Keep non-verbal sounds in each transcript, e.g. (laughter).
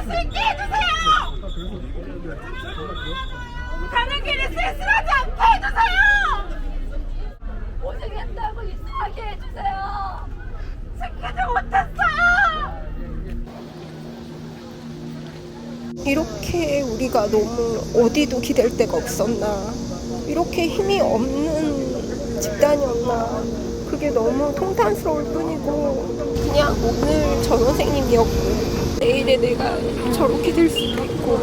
다닐 수 있게 해주세요. 가는 길이 쓸쓸하지 않게 해주세요. 고생한다고 이상하게 해주세요. 지키지 못했어요. 이렇게 우리가 너무 어디도 기댈 데가 없었나 이렇게 힘이 없는 집단이었나 그게 너무 통탄스러울 뿐이고 그냥 오늘 저 선생님이었고 내일의 내가 저렇게 될 수도 있고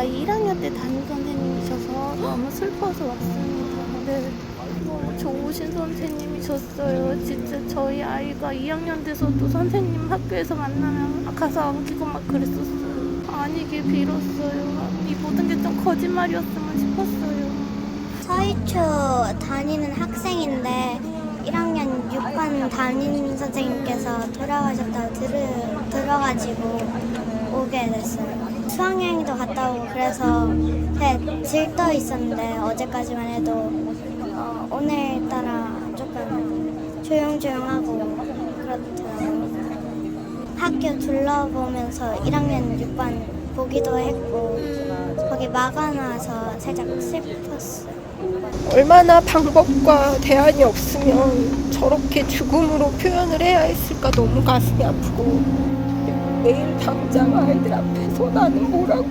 아이 1학년 때 담임 선생님이셔서 너무 슬퍼서 왔습니다. 네. 너무 좋으신 선생님이셨어요. 진짜 저희 아이가 2학년 돼서도 선생님 학교에서 만나면 가서 안기고 막 그랬었어요. 아니길 빌었어요. 이 모든 게 좀 거짓말이었으면 싶었어요. 서희초 다니는 학생인데 1학년 6반 담임 선생님께서 돌아가셨다고 들, 들어가지고 오게 됐어요. 수학여행도 갔다 오고 그래서 네, 들떠 있었는데 어제까지만 해도 어, 오늘따라 조금 조용조용하고 그렇더라고요. 학교 둘러보면서 1학년 6반 보기도 했고 거기 막아놔서 살짝 슬펐어요. 얼마나 방법과 대안이 없으면 저렇게 죽음으로 표현을 해야 했을까 너무 가슴이 아프고 내일 당장 아이들 앞에서 나는 뭐라고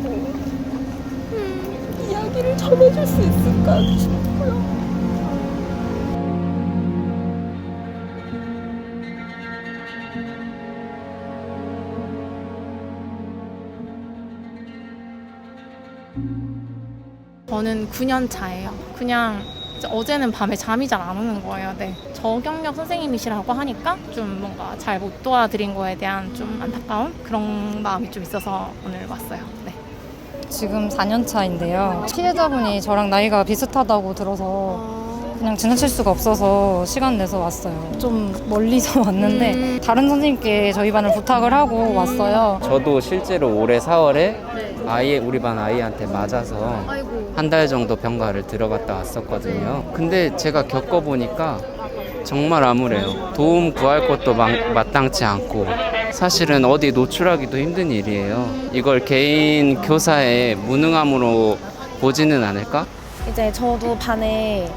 음, 이야기를 전해줄 수 있을까 싶고요. 저는 9년 차예요. 그냥 어제는 밤에 잠이 잘 안 오는 거예요. 네. 저경력 선생님이시라고 하니까 좀 뭔가 잘 못 도와드린 거에 대한 좀 안타까운 그런 마음이 좀 있어서 오늘 왔어요. 네. 지금 4년 차인데요. 피해자분이 저랑 나이가 비슷하다고 들어서 그냥 지나칠 수가 없어서 시간 내서 왔어요. 좀 멀리서 (laughs) 왔는데 다른 선생님께 저희 반을 부탁을 하고 왔어요. 저도 실제로 올해 4월에 아이 우리 반 아이한테 맞아서 한 달 정도 병가를 들어갔다 왔었거든요. 근데 제가 겪어보니까 정말 암울해요. 도움 구할 것도 마, 마땅치 않고 사실은 어디 노출하기도 힘든 일이에요. 이걸 개인 교사의 무능함으로 보지는 않을까? 이제 저도 반에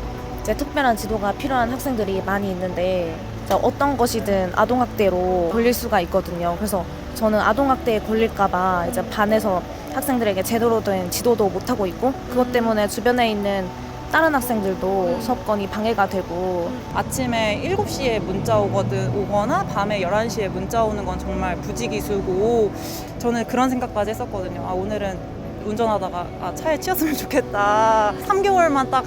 이제 특별한 지도가 필요한 학생들이 많이 있는데 어떤 것이든 아동학대로 걸릴 수가 있거든요. 그래서 저는 아동학대에 걸릴까봐 이제 반에서 학생들에게 제대로 된 지도도 못하고 있고 그것 때문에 주변에 있는 다른 학생들도 수업권이 방해가 되고 아침에 7시에 문자 오거든, 오거나 밤에 11시에 문자 오는 건 정말 부지기수고 저는 그런 생각까지 했었거든요. 아, 오늘은 운전하다가 아, 차에 치였으면 좋겠다. 3개월만 딱,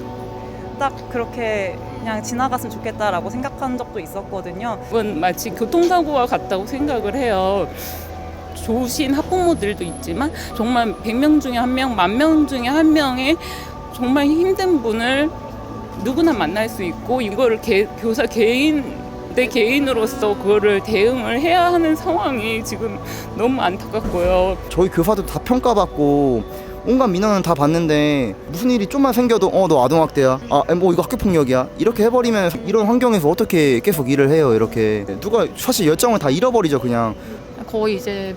딱 그렇게 그냥 지나갔으면 좋겠다라고 생각한 적도 있었거든요. 이건 마치 교통사고와 같다고 생각을 해요. 좋으신 학부모들도 있지만 정말 100명 중에 한 명, 만 명 중에 한 명의 정말 힘든 분을 누구나 만날 수 있고 이거를 개, 교사 개인 내 개인으로서 그거를 대응을 해야 하는 상황이 지금 너무 안타깝고요. 저희 교사도 다 평가받고 온갖 민원은 다 봤는데 무슨 일이 좀만 생겨도 어 너 아동학대야? 아뭐 이거 학교폭력이야? 이렇게 해버리면 이런 환경에서 어떻게 계속 일을 해요 이렇게? 누가 사실 열정을 다 잃어버리죠 그냥. 거의 이제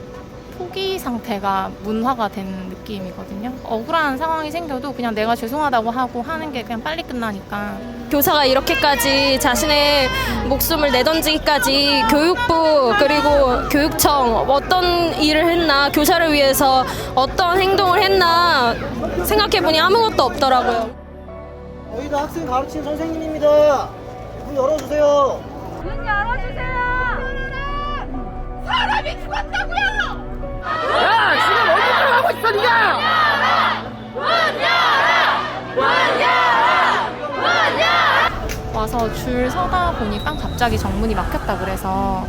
포기 상태가 문화가 된 느낌이거든요. 억울한 상황이 생겨도 그냥 내가 죄송하다고 하고 하는 게 그냥 빨리 끝나니까 교사가 이렇게까지 자신의 목숨을 내던지기까지 교육부 그리고 교육청 어떤 일을 했나 교사를 위해서 어떤 행동을 했나 생각해보니 아무것도 없더라고요. 저희도 학생 가르치는 선생님입니다. 문 열어주세요. 문 열어주세요. 사람이 죽었다고요. 야, 지금 어디 들어가고 있어, 열어! 와서 줄 서다 보니까 갑자기 정문이 막혔다 그래서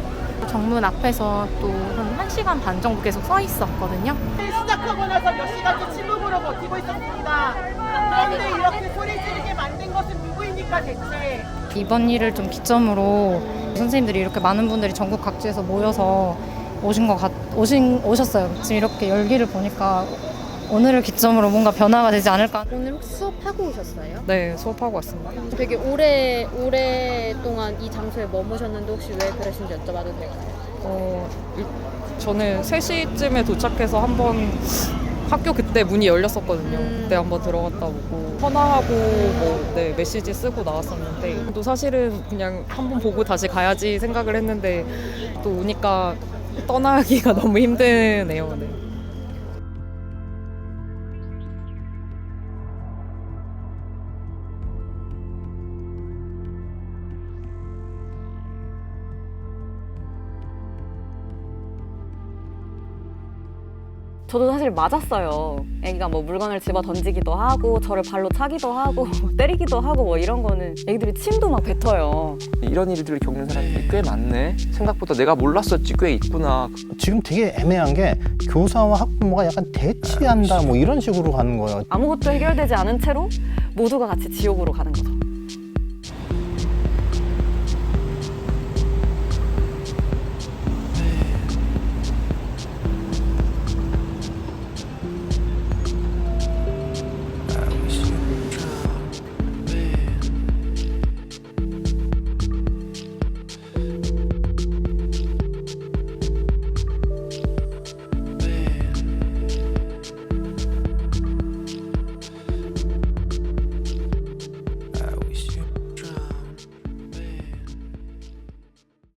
정문 앞에서 또 한 1시간 반 정도 계속 서 있었거든요. 시작하고 나서 몇 시간째 침묵으로 버티고 있었습니다. 그런데 이렇게 소리 지르게 만든 것은 언제까지 했지? 이번 일을 좀 기점으로 선생님들이 이렇게 많은 분들이 전국 각지에서 모여서 오신 것 같, 오신, 오셨어요. 지금 이렇게 열기를 보니까 오늘을 기점으로 뭔가 변화가 되지 않을까. 오늘 혹시 수업하고 오셨어요? 네, 수업하고 왔습니다. 되게 오래 오랫동안 이 장소에 머무셨는데 혹시 왜 그러신지 여쭤봐도 될까요? 어, 일- 저는 3시쯤에 도착해서 한번 학교 그때 문이 열렸었거든요. 그때 한번 들어갔다 오고 전화하고 뭐 네, 메시지 쓰고 나왔었는데 또 사실은 그냥 한번 보고 다시 가야지 생각을 했는데 또 오니까 떠나기가 너무 힘드네요. 네. 저도 사실 맞았어요. 애기가 뭐 물건을 집어 던지기도 하고 저를 발로 차기도 하고 (laughs) 때리기도 하고 뭐 이런 거는 애기들이 침도 막 뱉어요. 이런 일들을 겪는 사람들이 꽤 많네. 생각보다 내가 몰랐었지 꽤 있구나. 지금 되게 애매한 게 교사와 학부모가 약간 대치한다 뭐 이런 식으로 가는 거예요. 아무것도 해결되지 않은 채로 모두가 같이 지옥으로 가는 거죠.